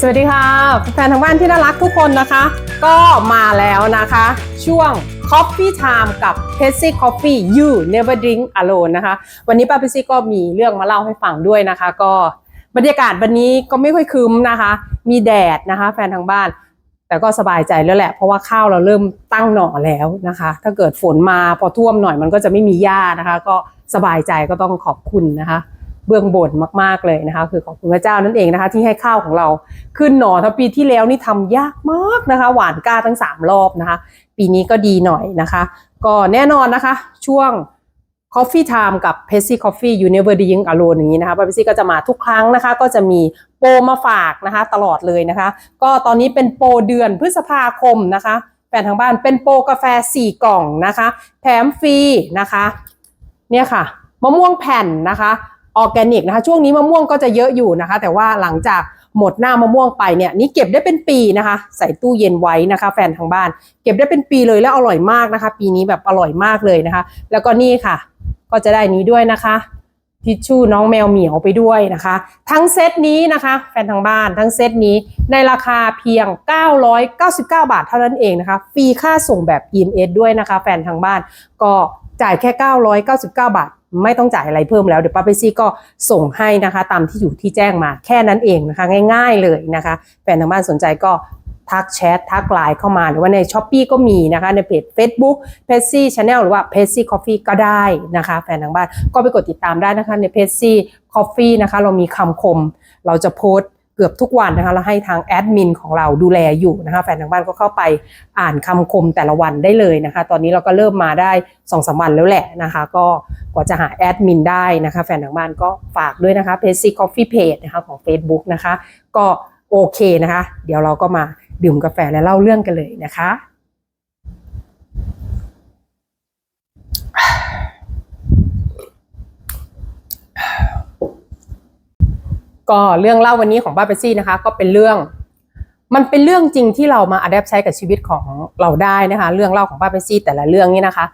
สวัสดีค่ะแฟนทางบ้านที่น่ารักทุกคนนะคะ ก็มาแล้วนะคะ ช่วง Coffee Time กับ p e s y Coffee You Never Drink Alone นะคะ วันนี้ป้าเพซี่ก็มีเรื่องมาเล่าให้ฟังด้วยนะคะ ก็บรรยากาศวันนี้ก็ไม่ค่อยคืมนะคะ มีแดดนะคะ แฟนทางบ้าน แต่ก็สบายใจแล้วแหละ เพราะว่าข้าวเราเริ่มตั้งหน่อแล้วนะคะ ถ้าเกิดฝนมาพอท่วมหน่อยมันก็จะไม่มีหญ้านะคะ ก็สบายใจก็ต้องขอบคุณนะคะ เบื้องบนมากๆเลยนะคะ คือขอบคุณพระเจ้านั่นเองนะคะ ที่ให้ข้าวของเราขึ้นหน่อถ้าปีที่แล้วนี่ทำยากมากนะคะ หวานกล้าทั้ง 3 รอบนะคะ ปีนี้ก็ดีหน่อยนะคะ ก็แน่นอนนะคะ ช่วง Coffee Time กับ p e s y Coffee You Never Drink Alone อย่างนี้นะคะป้าเพซี่ก็จะมาทุกครั้งนะคะ ก็จะมีโปรมาฝากนะคะ ตลอดเลยนะคะ ก็ตอนนี้เป็นโปรเดือนพฤษภาคมนะคะแฟนทางบ้านเป็นโปรกาแฟ 4 กล่องนะคะ แถมฟรีนะคะ เนี่ยค่ะ มะม่วงแผ่นนะคะ ออร์แกนิกนะคะ ช่วงนี้มะม่วงก็จะเยอะอยู่นะคะ แต่ว่าหลังจากหมดหน้ามะม่วงไปเนี่ยนี่เก็บได้เป็นปีนะคะ ใส่ตู้เย็นไว้นะคะ แฟนทางบ้าน เก็บได้เป็นปีเลยแล้วอร่อยมากนะคะ ปีนี้แบบอร่อยมากเลยนะคะ แล้วก็นี่ค่ะ ก็จะได้นี้ด้วยนะคะทิชชู่น้องแมวเหมียวไปด้วยนะคะ ทั้งเซตนี้นะคะ แฟนทางบ้านทั้งเซตนี้ในราคาเพียง 999 บาทเท่านั้นเองนะคะฟรีค่าส่งแบบ EMS ด้วยนะคะ แฟนทางบ้านก็จ่ายแค่ 999 บาทไม่ต้องจ่ายอะไรเพิ่มแล้วเดี๋ยวป้าเปซี่ก็ส่งให้นะคะ ตามที่อยู่ที่แจ้งมาแค่นั้นเองนะคะ ง่าย ๆเลยนะคะแฟนทางบ้านสนใจก็ทักแชททักไลน์เข้ามาหรือว่าใน s h อ p e e ก็มีนะคะ ในเพจ Facebook p e s y Channel หรือว่า p e s y Coffee ก็ได้นะคะ แฟนทางบ้านก็ไปกดติดตามได้นะคะใน p e s y Coffee นะคะ เรามีคำคม เราจะโพสต์ เกือบทุกวันนะคะแล้วให้ทางแอดมินของเราดูแลอยู่นะคะแฟนทางบ้านก็เข้าไปอ่านคำคมแต่ละวันได้เลยนะคะ ตอนนี้เราก็เริ่มมาได้สองสามวันแล้วแหละนะคะ ก็กว่าจะหาแอดมินได้นะคะ แฟนทางบ้านก็ฝากด้วยนะคะเพจซีคอฟฟี่เพจนะคะของ Facebook นะคะ ก็โอเคนะคะ เดี๋ยวเราก็มาดื่มกาแฟและเล่าเรื่องกันเลยนะคะ ก็เรื่องเล่าวันนี้ของป้าเปซี่นะคะ ก็เป็นเรื่อง มันเป็นเรื่องจริงที่เรามาอัดแอปใช้กับชีวิตของเราได้นะคะ เรื่องเล่าของป้าเปซี่แต่ละเรื่องนี้นะคะ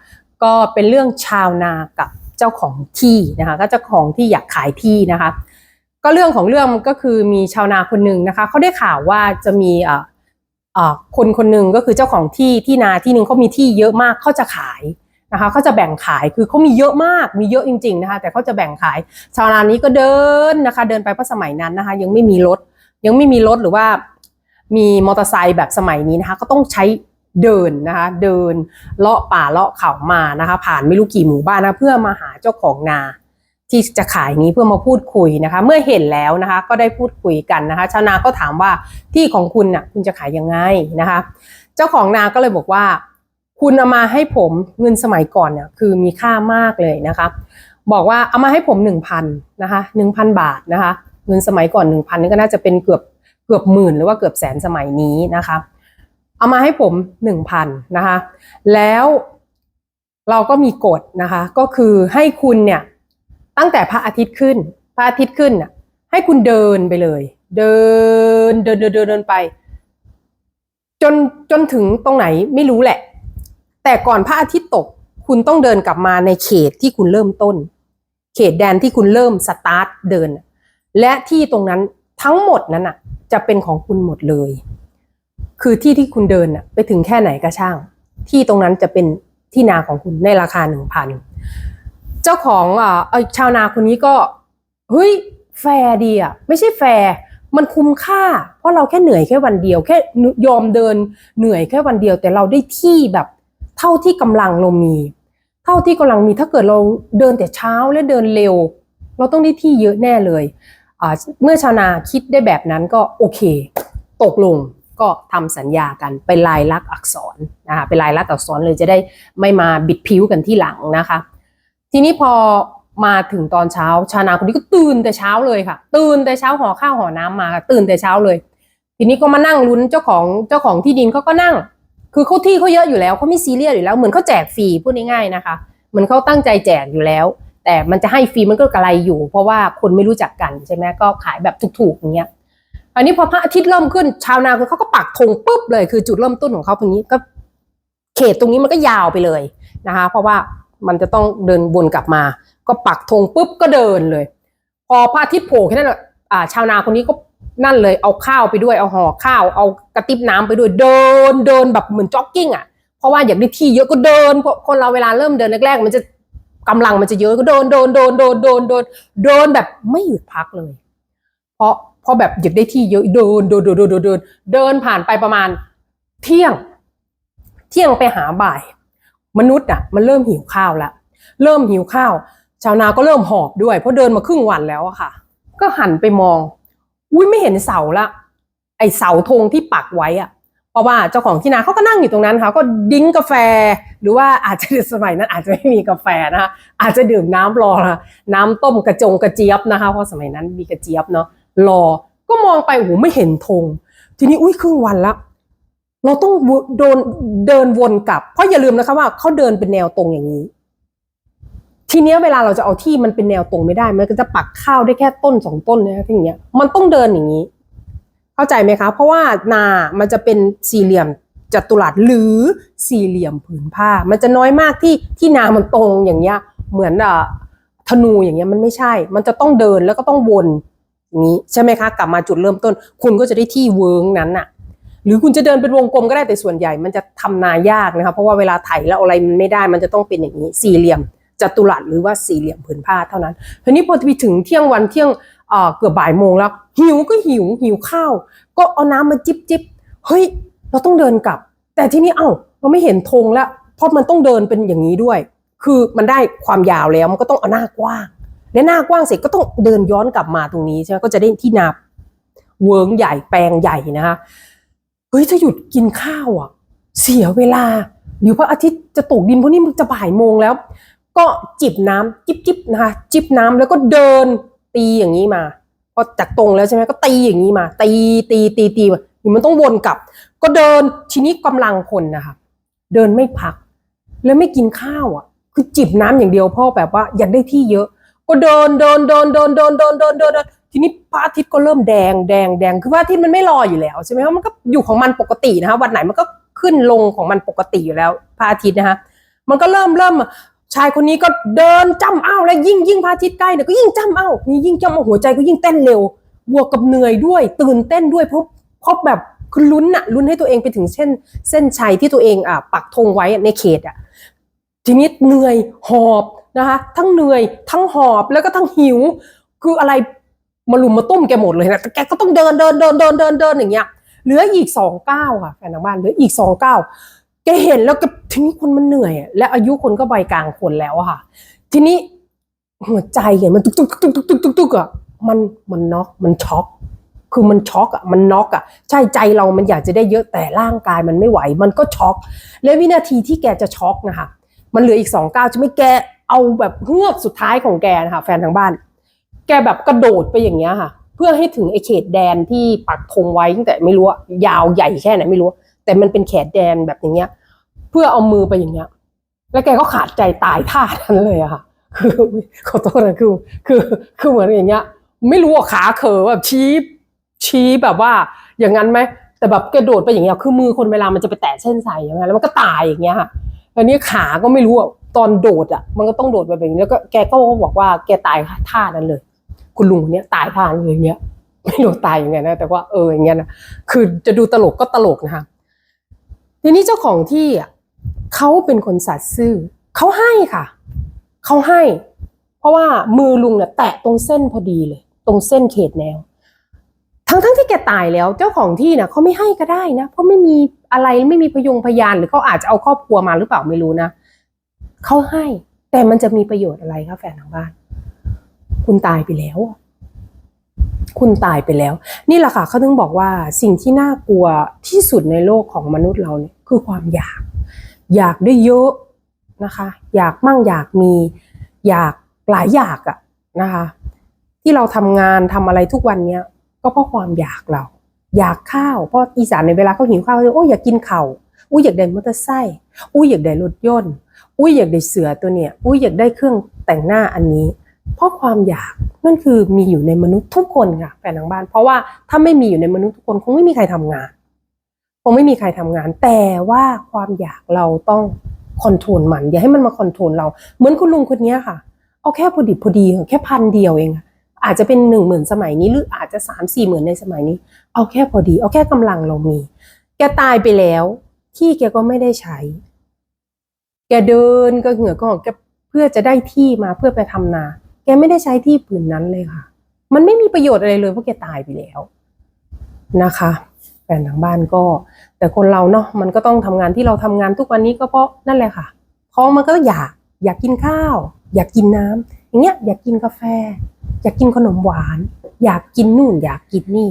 ก็เป็นเรื่องชาวนากับเจ้าของที่นะคะ ก็เจ้าของที่อยากขายที่นะคะ ก็เรื่องของเรื่องมันก็คือมีชาวนาคนหนึ่งนะคะเขาได้ข่าวว่าจะมีเอ่อเอ่อคนคนหนึ่งก็คือเจ้าของที่ที่นาที่หนึ่งเขามีที่เยอะมากเขาจะขาย นะคะเขาจะแบ่งขายคือเขามีเยอะมากมีเยอะจริงๆนะคะแต่เขาจะแบ่งขาย ชาวนานี้ก็เดินนะคะ เดินไปเพราะสมัยนั้นนะคะ ยังไม่มีรถ ยังไม่มีรถหรือว่ามีมอเตอร์ไซค์แบบสมัยนี้นะคะก็ต้องใช้เดินนะคะเดินเลาะป่าเลาะเขามานะคะ ผ่านไม่รู้กี่หมู่บ้านนะเพื่อมาหาเจ้าของนาที่จะขายนี้เพื่อมาพูดคุยนะคะ เมื่อเห็นแล้วนะคะ ก็ได้พูดคุยกันนะคะ ชาวนาก็ถามว่าที่ของคุณน่ะคุณจะขายยังไงนะคะ เจ้าของนาก็เลยบอกว่า คุณเอามาให้ผมเงินสมัยก่อนเนี่ยคือมีค่ามากเลยนะคะบอกว่าเอามาให้ผมหนึ่งพันนะคะหนึ่งพันบาทนะคะเงินสมัยก่อนหนึ่งพันนี่ก็น่าจะเป็นเกือบเกือบหมื่นหรือว่าเกือบแสนสมัยนี้นะคะเอามาให้ผมหนึ่งพันนะคะแล้วเราก็มีกฎนะคะก็คือให้คุณเนี่ยตั้งแต่พระอาทิตย์ขึ้น พระอาทิตย์ขึ้นน่ะให้คุณเดินไปเลย เดินเดินเดินเดินเดินไป จนจนถึงตรงไหนไม่รู้แหละ แต่ก่อนพระอาทิตย์ตกคุณต้องเดินกลับมาในเขตที่คุณเริ่มต้น เขตแดนที่คุณเริ่มสตาร์ทเดิน และที่ตรงนั้นทั้งหมดนั้นอะ จะเป็นของคุณหมดเลย คือที่ที่คุณเดินอะ ไปถึงแค่ไหนก็ช่าง ที่ตรงนั้นจะเป็นที่นาของคุณในราคาหนึ่งพันเจ้าของอ่าชาวนาคนนี้ก็เฮ้ยแฟร์ดีอะไม่ใช่แฟร์มันคุ้มค่า เพราะเราแค่เหนื่อยแค่วันเดียว แค่ยอมเดินเหนื่อยแค่วันเดียว แต่เราได้ที่แบบ เท่าที่กำลังเรามี เท่าที่กำลังมีถ้าเกิดเราเดินแต่เช้าและเดินเร็ว เราต้องได้ที่เยอะแน่เลย เมื่อชาวนาคิดได้แบบนั้นก็โอเค ตกลงก็ทำสัญญากันเป็นลายลักษณ์อักษรนะคะเป็นลายลักษณ์อักษรเลยจะได้ไม่มาบิดผิวกันที่หลังนะคะ ทีนี้พอมาถึงตอนเช้าชาวนาคนนี้ก็ตื่นแต่เช้าเลยค่ะ ตื่นแต่เช้าห่อข้าวห่อน้ำมาตื่นแต่เช้าเลย ทีนี้ก็มานั่งลุ้นเจ้าของเจ้าของที่ดินเขาก็นั่ง คือเขาที่เขาเยอะอยู่แล้วเขาไม่ซีเรียสอยู่แล้วเหมือนเขาแจกฟรีพูดง่ายๆนะคะเหมือนเขาตั้งใจแจกอยู่แล้ว แต่มันจะให้ฟรีมันก็กระไรอยู่ เพราะว่าคนไม่รู้จักกันใช่ไหมก็ขายแบบถูกๆอย่างเงี้ยอันนี้พอพระอาทิตย์เริ่มขึ้นชาวนาคือเขาก็ปักธงปุ๊บเลยคือจุดเริ่มต้นของเขาตรงนี้ก็ เขตตรงนี้มันก็ยาวไปเลยนะคะ เพราะว่ามันจะต้องเดินวนกลับมา ก็ปักธงปุ๊บก็เดินเลย พอพระอาทิตย์โผล่แค่นั้นแหละอ่าชาวนาคนนี้ก็ นั่นเลยเอาข้าวไปด้วยเอาห่อข้าว เอากระติบน้ำไปด้วยเดินเดินแบบเหมือนจ็อกกิ้งอะเพราะว่าอยากได้ที่เยอะก็เดินพคนเราเวลาเริ่มเดินแรกๆมันจะกำลังมันจะเยอะก็เดินเดินเดินเดินเดินเดินเดินแบบไม่หยุดพักเลย เพราะเพราะแบบอยากได้ที่เยอะเดินเดินเดินเดินเดินเดินเดินผ่านไปประมาณเที่ยง เที่ยงไปหาบ่าย มนุษย์อะ มันเริ่มหิวข้าวแล้วเริ่มหิวข้าว ชาวนาก็เริ่มหอบด้วย เพราะเดินมาครึ่งวันแล้วอะค่ะ ก็หันไปมอง อุ้ยไม่เห็นเสาละ ไอเสาธงที่ปักไว้อะเพราะว่าเจ้าของที่นาเขาก็นั่งอยู่ตรงนั้นค่ะก็ดิ้งกาแฟ หรือว่าอาจจะสมัยนั้นอาจจะไม่มีกาแฟนะคะอาจจะดื่มน้ำรอนะน้ำต้มกระจงกระเจี๊ยบนะคะเพราะสมัยนั้นมีกระเจี๊ยบเนาะรอก็มองไปโอ้ไม่เห็นธงทีนี้อุ้ยครึ่งวันละเราต้องโดนเดินวนกลับ เพราะอย่าลืมนะคะว่าเขาเดินเป็นแนวตรงอย่างนี้ ทีเนี้ยเวลาเราจะเอาที่มันเป็นแนวตรงไม่ได้ มันก็จะปักข้าวได้แค่ต้นสองต้นนะที่อย่างเงี้ย มันต้องเดินอย่างนี้ เข้าใจไหมคะ เพราะว่านามันจะเป็นสี่เหลี่ยมจัตุรัสหรือสี่เหลี่ยมผืนผ้า มันจะน้อยมากที่ที่นามันตรงอย่างเงี้ย เหมือนอะธนูอย่างเงี้ยมันไม่ใช่ มันจะต้องเดินแล้วก็ต้องวนอย่างนี้ใช่ไหมคะ กลับมาจุดเริ่มต้น คุณก็จะได้ที่เวิร์งนั้นน่ะ หรือคุณจะเดินเป็นวงกลมก็ได้แต่ส่วนใหญ่ มันจะทำนายากนะคะเพราะว่าเวลาไถแล้วอะไรมันไม่ได้ มันจะต้องเป็นอย่างนี้สี่เหลี่ยม จัตุรัสหรือว่าสี่เหลี่ยมผืนผ้าเท่านั้นทีนี้พอไปถึงเที่ยงวันเที่ยงเกือบบ่ายโมงแล้ว หิวก็หิวหิวข้าว ก็เอาน้ำมาจิบจิบเฮ้ย เราต้องเดินกลับ แต่ที่นี้เอ้าเราไม่เห็นธงแล้วเพราะมันต้องเดินเป็นอย่างนี้ด้วย คือมันได้ความยาวแล้วมันก็ต้องเอาหน้ากว้างและหน้ากว้างเสร็จก็ต้องเดินย้อนกลับมาตรงนี้ใช่ไหมก็จะได้ที่นาเวิงใหญ่แปลงใหญ่นะคะเฮ้ยถ้าหยุดกินข้าวอะ เสียเวลาเดี๋ยวพระอาทิตย์จะตกดินเพราะนี่มันจะบ่ายโมงแล้ว ก็จิบน้ำจิบจิบนะคะจิบน้ำแล้วก็เดินตีอย่างนี้มาพอจากตรงแล้วใช่ไหมก็ตีอย่างนี้มา ตีตีตีตีมาเดี๋ยวมันต้องวนกลับ ก็เดินทีนี้กำลังคนนะคะเดินไม่พัก แล้วไม่กินข้าวอะ คือจิบน้ำอย่างเดียวพ่อแบบว่าอยากได้ที่เยอะ ก็เดินเดินเดินเดินเดินเดินเดินเดินเดินทีนี้พระอาทิตย์ก็เริ่มแดงแดงแดงคือพระอาทิตย์มันไม่รออยู่แล้วใช่ไหมคะมันก็อยู่ของมันปกตินะคะวันไหนมันก็ขึ้นลงของมันปกติอยู่แล้วพระอาทิตย์นะคะมันก็เริ่มเริ่ม ชายคนนี้ก็เดินจ้ำอ้าวแล้วยิ่งยิ่งพระอาทิตย์ใกล้เนี่ยก็ยิ่งจ้ำอ้าวนี่ยิ่งจ้ำอ้าวหัวใจก็ยิ่งเต้นเร็ว บวกกับเหนื่อยด้วย ตื่นเต้นด้วยเพราะเพราะแบบคือลุ้นอะลุ้นให้ตัวเองไปถึงเส้นเส้นชัยที่ตัวเองอะปักธงไว้ในเขตอะทีนี้เหนื่อยหอบนะคะทั้งเหนื่อยทั้งหอบแล้วก็ทั้งหิว คืออะไรมาลุมมาตุ้มแกหมดเลยนะแกก็ต้องเดินเดินเดินเดินเดินเดินอย่างเงี้ยเหลืออีกสองก้าวค่ะแฟนทางบ้านเหลืออีกสองก้าว แกเห็นแล้วแกทีนี้คนมันเหนื่อยอะและอายุคนก็ใบกลางคนแล้วอะค่ะ ทีนี้หัวใจเห็นมันตุกตุกตุกตุกตุกตุกตุกอะมันมันน็อกมันช็อก คือมันช็อกอะมันน็อกอะใช่ใจเรามันอยากจะได้เยอะแต่ร่างกายมันไม่ไหว มันก็ช็อก และวินาทีที่แกจะช็อกนะคะมันเหลืออีกสองก้าวจะไม่แกเอาแบบเฮือกสุดท้ายของแกนะคะแฟนทางบ้าน แกแบบกระโดดไปอย่างเงี้ยค่ะ เพื่อให้ถึงไอเขตแดนที่ปักธงไว้ตั้งแต่ไม่รู้ยาวใหญ่แค่ไหนไม่รู้ แต่มันเป็นเขตแดนแบบอย่างเงี้ย เพื่อเอามือไปอย่างเงี้ย แล้วแกก็ขาดใจตายท่านั้นเลยอะค่ะ คือขอโทษนะคือ คือคือเหมือนอย่างเงี้ย ไม่รู้ว่าขาเขอแบบชี้ชี้แบบว่า อย่างนั้นไหมแต่แบบกระโดดไปอย่างเงี้ยคือมือคนเวลามันจะไปแตะเส้นใส่ใช่ไหมแล้วมันก็ตายอย่างเงี้ยค่ะอันนี้ขาก็ไม่รู้อะตอนโดดอะมันก็ต้องโดดไปแบบนี้แล้วก็แกก็บอกว่าแกตายท่านั้นเลย คุณลุงคนนี้ตายท่านั้นเลยอย่างเงี้ยไม่รู้ตายยังไงนะแต่ว่าเอออย่างเงี้ยนะคือจะดูตลกก็ตลกนะคะ ทีนี้เจ้าของที่อะเขาเป็นคนสัตย์ซื่อเขาให้ค่ะเขาให้ เพราะว่ามือลุงเนี่ยแตะตรงเส้นพอดีเลย ตรงเส้นเขตแนว ทั้งทั้งที่แกตายแล้ว เจ้าของที่นี่ยเขาไม่ให้ก็ได้นะ เพราะไม่มีอะไรไม่มีพยงพยานหรือเขาอาจจะเอาครอบครัวมาหรือเปล่าไม่รู้นะเขาให้แต่มันจะมีประโยชน์อะไรคะแฟนทางบ้าน คุณตายไปแล้วอะ คุณตายไปแล้ว นี่แหละค่ะเขาถึงบอกว่าสิ่งที่น่ากลัวที่สุดในโลกของมนุษย์เราเนี่ยคือความอยาก อยากได้เยอะนะคะ อยากมั่งอยากมีอยากหลายอยากอะนะคะ ที่เราทำงานทำอะไรทุกวันเนี้ยก็เพราะความอยากเรา อยากข้าวเพราะอีสานในเวลาเขาหิวข้าวเขาจะโอ้อยากกินเข้าอุ้ยอยากได้มอเตอร์ไซค์อุ้ยอยากได้รถยนต์อุ้ยอยากได้เสือตัวเนี้ยอุ้ยอยากได้เครื่องแต่งหน้าอันนี้ เพราะความอยากนั่นคือมีอยู่ในมนุษย์ทุกคนค่ะแฟนทางบ้าน เพราะว่าถ้าไม่มีอยู่ในมนุษย์ทุกคนคงไม่มีใครทำงาน คงไม่มีใครทำงาน แต่ว่าความอยากเราต้องคอนโทรลมัน อย่าให้มันมาคอนโทรลเรา เหมือนคุณลุงคนนี้ค่ะ เอาแค่พอดิบพอดีแค่พันเดียวเอง อาจจะเป็นหนึ่งหมื่นสมัยนี้หรืออาจจะสามสี่หมื่นในสมัยนี้ เอาแค่พอดี เอาแค่กำลังเรามี แกตายไปแล้ว ที่แกก็ไม่ได้ใช้ แกเดินก็เหงื่อก็ออกแกเพื่อจะได้ที่มาเพื่อไปทำนา แกไม่ได้ใช้ที่ผืนนั้นเลยค่ะ มันไม่มีประโยชน์อะไรเลยเพราะแกตายไปแล้วนะคะแฟนทางบ้านก็ แต่คนเราเนาะมันก็ต้องทำงานที่เราทำงานทุกวันนี้ก็เพราะนั่นแหละค่ะท้องมันก็อยากอยากกินข้าว อยากกินน้ำอย่างเงี้ยอยากกินกาแฟ อยากกินขนมหวาน อยากกินนู่น อยากกินนี่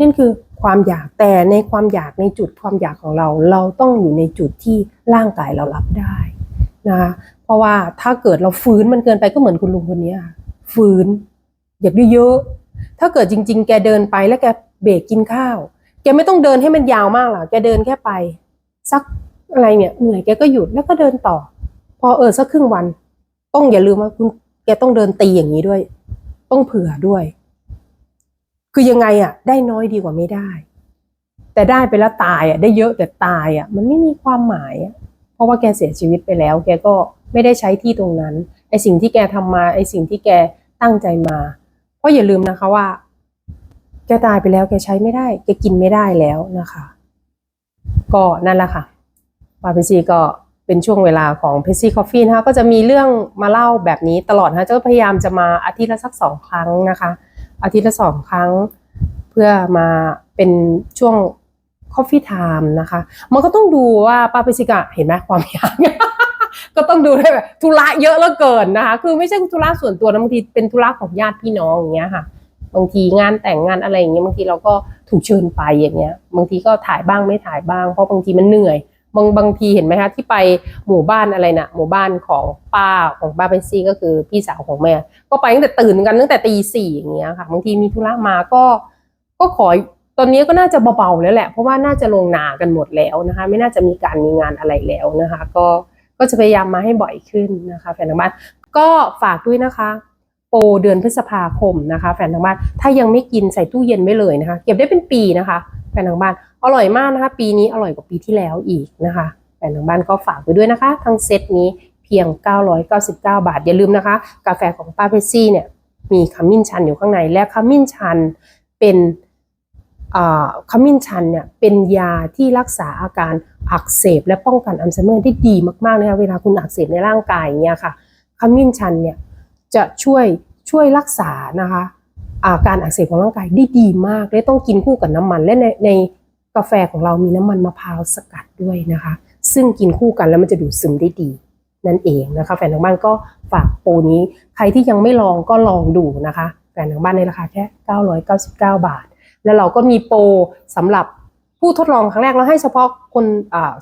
นั่นคือความอยากแต่ในความอยากในจุดความอยากของเรา เราต้องอยู่ในจุดที่ร่างกายเรารับได้นะคะ ราะว่าถ้าเกิดเราฟื้นมันเกินไปก็เหมือนคุณลุงคนนี้ค่ะฟื้นอยากได้เยอะถ้าเกิดจริง ๆ แกเดินไปแล้วแกเบรกกินข้าว แกไม่ต้องเดินให้มันยาวมากหรอกแกเดินแค่ไป สักอะไรเนี่ยเหนื่อยแกก็หยุดแล้วก็เดินต่อ พอเออสักครึ่งวัน ต้องอย่าลืมว่าคุณแกต้องเดินตีอย่างนี้ด้วย ต้องเผื่อด้วย คือยังไงอะ ได้น้อยดีกว่าไม่ได้ แต่ได้ไปแล้วตายอะ ได้เยอะแต่ตายอะ มันไม่มีความหมายอะ เพราะว่าแกเสียชีวิตไปแล้ว แกก็ ไม่ได้ใช้ที่ตรงนั้นไอสิ่งที่แกทำมาไอสิ่งที่แกตั้งใจมา เพราะอย่าลืมนะคะว่า แกตายไปแล้วแกใช้ไม่ได้ แกกินไม่ได้แล้วนะคะ ก็นั่นแหละค่ะปาเพซีก็เป็นช่วงเวลาของเพซี่คอฟฟี่นะคะก็จะมีเรื่องมาเล่าแบบนี้ตลอดนะจะพยายามจะมาอาทิตย์ละสักสองครั้งนะคะ อาทิตย์ละสองครั้ง เพื่อมาเป็นช่วง Coffee Time นะคะ มันก็ต้องดูว่าปาเปซิกะเห็นไหมความยาก ก็ต้องดูด้วยแบบธุระเยอะเหลือเกินนะคะ คือไม่ใช่ธุระส่วนตัวนะบางทีเป็นธุระของญาติพี่น้องอย่างเงี้ยค่ะ บางทีงานแต่งงานอะไรอย่างเงี้ยบางทีเราก็ถูกเชิญไปอย่างเงี้ย บางทีก็ถ่ายบ้างไม่ถ่ายบ้างเพราะบางทีมันเหนื่อย บางบางทีเห็นไหมคะที่ไปหมู่บ้านอะไรนะหมู่บ้านของป้าของป้าเปซี่ก็คือพี่สาวของแม่ ก็ไปตั้งแต่ตื่นกันตั้งแต่ตีสี่อย่างเงี้ยค่ะ บางทีมีธุระมาก็ก็ขอตอนนี้ก็น่าจะเบาๆแล้วแหละ เพราะว่าน่าจะลงนากันหมดแล้วนะคะ ไม่น่าจะมีการมีงานอะไรแล้วนะคะ ก็ ก็จะพยายามมาให้บ่อยขึ้นนะคะแฟนทางบ้านก็ฝากด้วยนะคะโปรเดือนพฤษภาคมนะคะ แฟนทางบ้านถ้ายังไม่กินใส่ตู้เย็นไว้เลยนะคะ เก็บได้เป็นปีนะคะ แฟนทางบ้านอร่อยมากนะคะ ปีนี้อร่อยกว่าปีที่แล้วอีกนะคะ แฟนทางบ้านก็ฝากไว้ด้วยนะคะ ทั้งเซตนี้เพียง 999 บาท อย่าลืมนะคะ กาแฟของป้าเพซี่เนี่ยมีขมิ้นชันอยู่ข้างในและขมิ้นชันเป็น ขมิ้นชันเนี่ยเป็นยาที่รักษาอาการอักเสบและป้องกันอัลไซเมอร์ได้ดีมากๆนะคะเวลาคุณอักเสบในร่างกายอย่างเงี้ยค่ะขมิ้นชันเนี่ยจะช่วยช่วยรักษานะคะอาการอักเสบของร่างกายได้ดีมากและต้องกินคู่กับน้ำมัน และในในกาแฟของเรามีน้ำมันมะพร้าวสกัดด้วยนะคะ ซึ่งกินคู่กันแล้วมันจะดูดซึมได้ดีนั่นเองนะคะ แฟนทางบ้านก็ฝากโปรนี้ ใครที่ยังไม่ลองก็ลองดูนะคะ แฟนทางบ้านในราคาแค่ 999 บาท แล้วเราก็มีโปรสำหรับผู้ทดลองครั้งแรกแล้วให้เฉพาะคน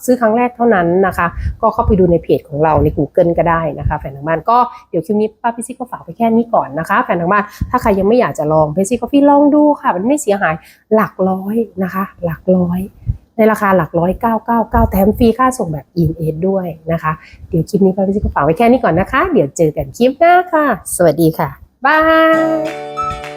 ซื้อครั้งแรกเท่านั้นนะคะ ก็เข้าไปดูในเพจของเราใน Google ก็ได้นะคะ แฟนทางบ้านก็เดี๋ยวคลิปนี้ป้าพิซี่ก็ฝากไปแค่นี้ก่อนนะคะ แฟนทางบ้านถ้าใครยังไม่อยากจะลองเพซี่กาแฟลองดูค่ะ มันไม่เสียหายหลักร้อยนะคะ หลักร้อยในราคาหลักร้อยเก้าเก้าเก้าแถมฟรีค่าส่งแบบอินเอด้วยนะคะ เดี๋ยวคลิปนี้ป้าพิซี่ก็ฝากไว้แค่นี้ก่อนนะคะ เดี๋ยวเจอกันคลิปหน้าค่ะ สวัสดีค่ะบาย